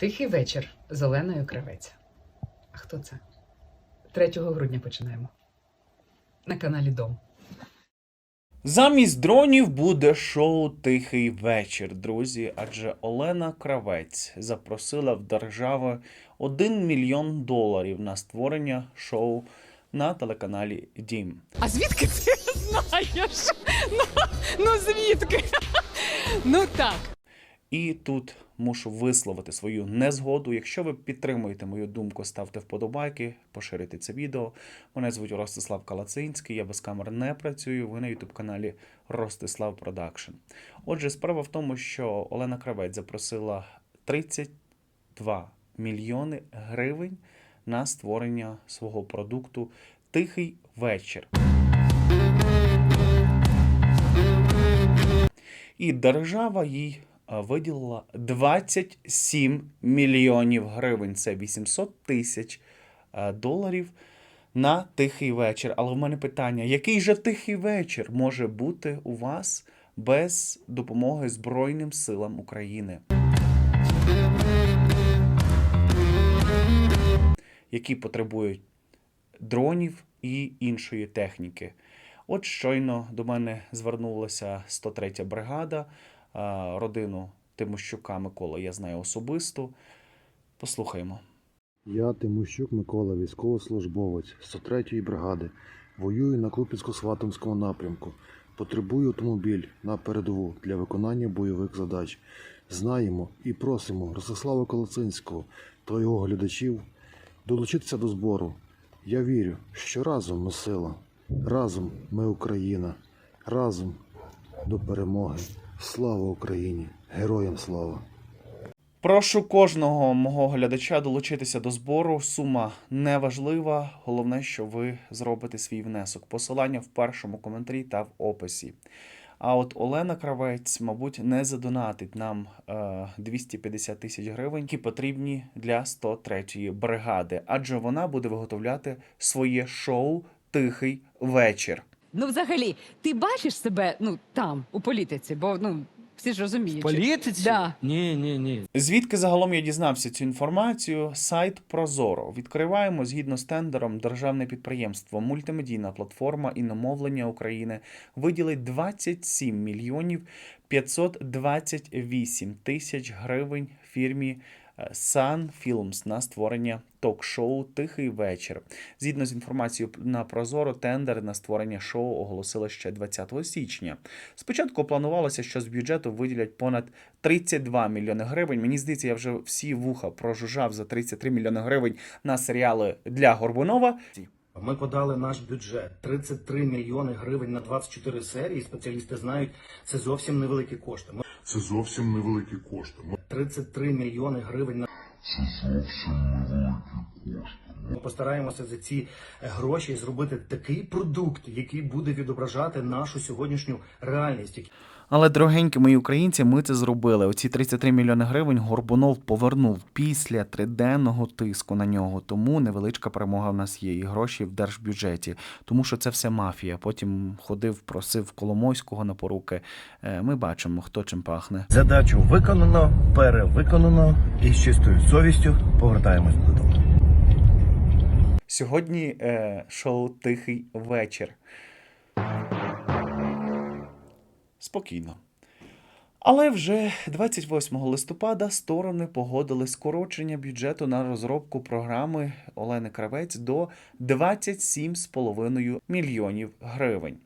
Тихий вечір з Оленою Кравець. А хто це? 3 грудня починаємо. На каналі Дом. Замість дронів буде шоу Тихий вечір, друзі. Адже Олена Кравець запросила в держави 1 мільйон доларів на створення шоу на телеканалі Дім. А звідки ти знаєш? Ну, ну звідки? Ну так. І тут мушу висловити свою незгоду. Якщо ви підтримуєте мою думку, ставте вподобайки, поширюйте це відео. Мене звуть Ростислав Калацинський, я без камер не працюю. Ви на ютуб каналі Ростислав Продакшн. Отже, справа в тому, що Олена Кравець запросила 32 мільйони гривень на створення свого продукту Тихий вечір. І держава їй виділила 27 мільйонів гривень. Це 800 тисяч доларів на тихий вечір. Але в мене питання: який же тихий вечір може бути у вас без допомоги Збройним силам України? Які потребують дронів і іншої техніки. От щойно до мене звернулася 103 бригада, родину Тимощука Микола я знаю особисто. Послухаємо. Я Тимощук Микола, військовослужбовець 103-ї бригади. Воюю на Купінсько-Сватомському напрямку. Потребую автомобіль на передову для виконання бойових задач. Знаємо і просимо Ростислава Колоцинського та його глядачів долучитися до збору. Я вірю, що разом ми сила, разом ми Україна, разом до перемоги. Слава Україні! Героям слава! Прошу кожного мого глядача долучитися до збору. Сума не важлива. Головне, що ви зробите свій внесок. Посилання в першому коментарі та в описі. А от Олена Кравець, мабуть, не задонатить нам е, 250 тисяч гривень, які потрібні для 103-ї бригади, адже вона буде виготовляти своє шоу Тихий вечір. Ну, взагалі, ти бачиш себе ну там, у політиці, бо ну всі ж розуміють. Політиці? Да. Ні, ні, ні. Звідки загалом я дізнався цю інформацію? Сайт Прозоро. Відкриваємо згідно з тендером державне підприємство, мультимедійна платформа іномовлення України виділить 27 мільйонів 528 тисяч гривень фірмі Sun Films на створення ток-шоу Тихий вечір. Згідно з інформацією на Прозоро, тендер на створення шоу оголосили ще 20 січня. Спочатку планувалося, що з бюджету виділять понад 32 мільйони гривень. Мені здається, я вже всі вуха прожужжав за 33 мільйони гривень на серіали для Горбунова. Ми подали наш бюджет 33 мільйони гривень на 24 серії. Спеціалісти знають, це зовсім невеликі кошти. Це зовсім невеликі кошти. Ми 33 мільйони гривень на ми постараємося за ці е, гроші зробити такий продукт, який буде відображати нашу сьогоднішню реальність. Але, дорогенькі мої українці, ми це зробили. Оці 33 мільйони гривень Горбунов повернув після триденного тиску на нього. Тому невеличка перемога в нас є і гроші в держбюджеті. Тому що це все мафія. Потім ходив, просив Коломойського на поруки. Е, Ми бачимо, хто чим пахне. Задачу виконано, перевиконано і з чистою совістю повертаємось додому. Сьогодні е, шоу Тихий вечір. Спокійно. Але вже 28 листопада сторони погодили скорочення бюджету на розробку програми Олени Кравець до 27,5 мільйонів гривень.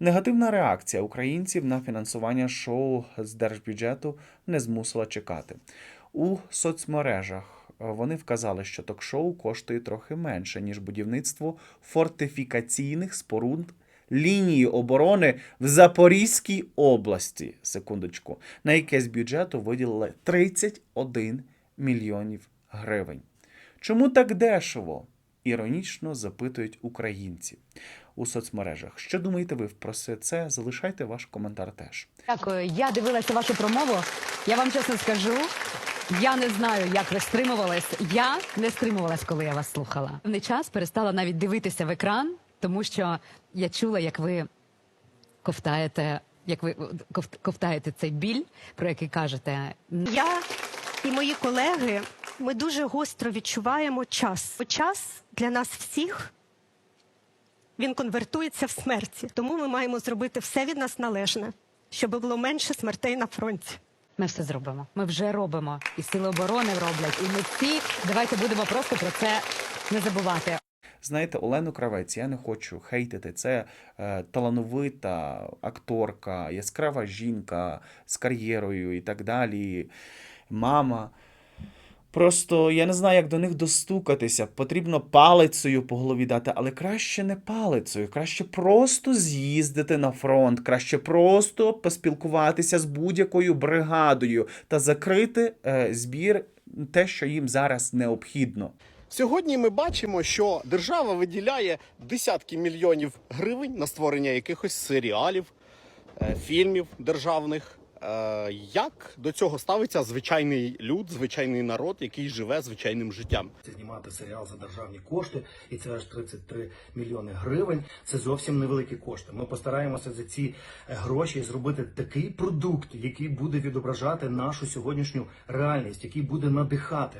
Негативна реакція українців на фінансування шоу з держбюджету не змусила чекати. У соцмережах вони вказали, що ток-шоу коштує трохи менше, ніж будівництво фортифікаційних споруд лінії оборони в Запорізькій області. Секундочку, на яке з бюджету виділили 31 мільйонів гривень. Чому так дешево? Іронічно запитують українці у соцмережах. Що думаєте ви про це? Залишайте ваш коментар теж. Дякую. Я дивилася вашу промову. Я вам чесно скажу. Я не знаю, як ви стримувались. Я не стримувалась, коли я вас слухала. В час перестала навіть дивитися в екран, тому що я чула, як ви ковтаєте, як ви ковт- ковтаєте цей біль, про який кажете. Я і мої колеги ми дуже гостро відчуваємо час. Бо час для нас всіх він конвертується в смерті. Тому ми маємо зробити все від нас належне, щоб було менше смертей на фронті. Ми все зробимо. Ми вже робимо. І сили оборони роблять. І ми всі давайте будемо просто про це не забувати. Знаєте, Олену Кравець, я не хочу хейтити. Це е, талановита акторка, яскрава жінка з кар'єрою і так далі. Мама. Просто я не знаю, як до них достукатися. Потрібно палицею по голові дати, але краще не палицею, краще просто з'їздити на фронт, краще просто поспілкуватися з будь-якою бригадою та закрити е, збір те, що їм зараз необхідно. Сьогодні ми бачимо, що держава виділяє десятки мільйонів гривень на створення якихось серіалів, е, фільмів державних. Е, Як до цього ставиться звичайний люд, звичайний народ, який живе звичайним життям? Знімати серіал за державні кошти, і це аж 33 мільйони гривень. Це зовсім невеликі кошти. Ми постараємося за ці е, гроші зробити такий продукт, який буде відображати нашу сьогоднішню реальність, який буде надихати.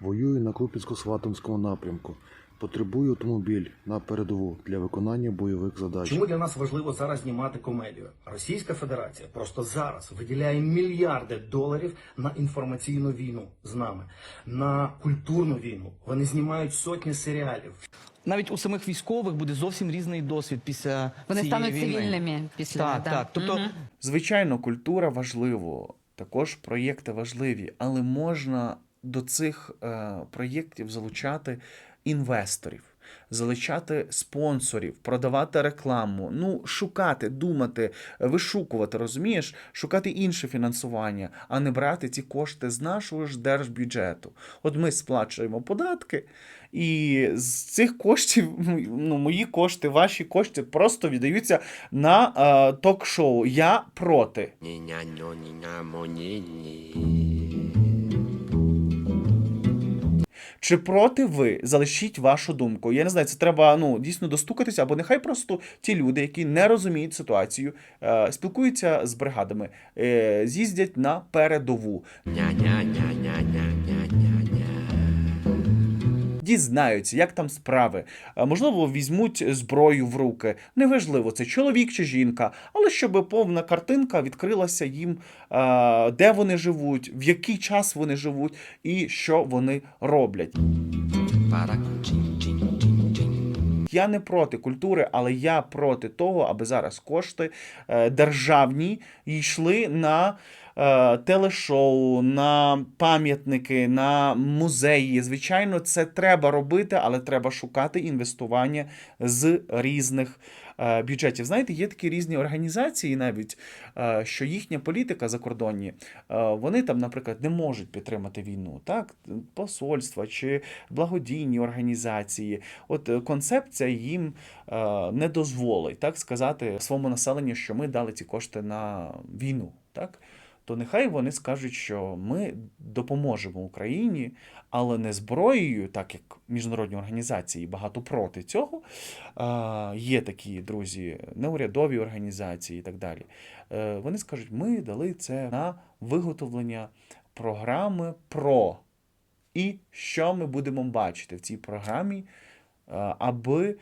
Воюю на Куп'янсько-Сватомському напрямку. Потребую автомобіль на передову для виконання бойових задач. Чому для нас важливо зараз знімати комедію? Російська Федерація просто зараз виділяє мільярди доларів на інформаційну війну з нами, на культурну війну. Вони знімають сотні серіалів. навіть у самих військових буде зовсім різний досвід після Вони цієї стануть війни. цивільними після Так, да. так. Тобто Мгм. Звичайно, культура важливо, також проєкти важливі, але можна до цих е, проєктів залучати інвесторів, залучати спонсорів, продавати рекламу, ну, шукати, думати, вишукувати, розумієш, шукати інше фінансування, а не брати ці кошти з нашого ж держбюджету. От ми сплачуємо податки, і з цих коштів, ну, мої кошти, ваші кошти просто віддаються на е, ток-шоу. Я проти. Чи проти ви? Залишіть вашу думку. Я не знаю, це треба ну, дійсно достукатися, або нехай просто ті люди, які не розуміють ситуацію, е, спілкуються з бригадами, е, з'їздять на передову. Дізнаються, як там справи. Е, Можливо, візьмуть зброю в руки. Неважливо, це чоловік чи жінка, але щоб повна картинка відкрилася їм, е, де вони живуть, в який час вони живуть і що вони роблять. Я не проти культури, але я проти того, аби зараз кошти е, державні йшли на е, телешоу, на пам'ятники, на музеї. Звичайно, це треба робити, але треба шукати інвестування з різних. Е, Бюджетів, знаєте, є такі різні організації, навіть е, що їхня політика закордонні, е, вони там, наприклад, не можуть підтримати війну, так посольства чи благодійні організації. От концепція їм не дозволить так сказати своєму населенню, що ми дали ці кошти на війну. Так? То нехай вони скажуть, що ми допоможемо Україні, але не зброєю, так як міжнародні організації багато проти цього. Є такі друзі, неурядові організації і так далі. Е, вони скажуть, ми дали це на виготовлення програми про і що ми будемо бачити в цій програмі, аби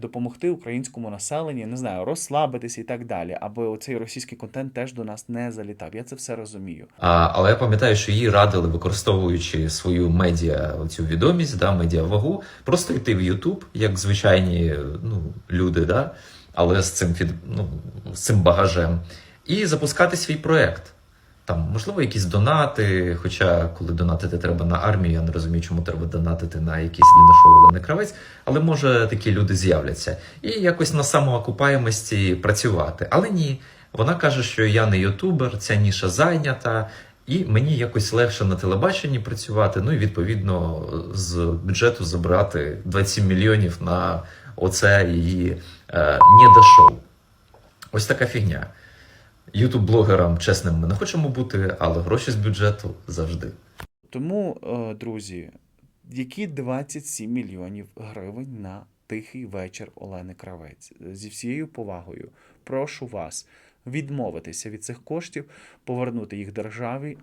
допомогти українському населенню, не знаю, розслабитися і так далі, аби оцей російський контент теж до нас не залітав. Я це все розумію. А, але я пам'ятаю, що їй радили, використовуючи свою медіа, цю відомість, да, медіавагу, просто йти в Ютуб, як звичайні ну, люди, да, але з цим, ну, з цим багажем, і запускати свій проект. Там, можливо, якісь донати. Хоча, коли донатити треба на армію, я не розумію, чому треба донатити на якийсь ліношоу Олени Кравець, але може такі люди з'являться. І якось на самоокупаємості працювати. Але ні, вона каже, що я не ютубер, ця ніша зайнята, і мені якось легше на телебаченні працювати. Ну і відповідно з бюджету забрати 27 мільйонів на оце її е, недошоу. Ось така фігня. Ютуб-блогерам чесним ми не хочемо бути, але гроші з бюджету завжди. Тому, е, друзі, які 27 мільйонів гривень на тихий вечір Олени Кравець? Зі всією повагою, прошу вас відмовитися від цих коштів, повернути їх державі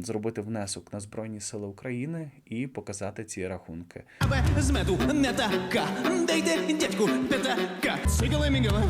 зробити внесок на Збройні Сили України і показати ці рахунки. з меду не така. Дайте дядьку п'ятака. Мігала.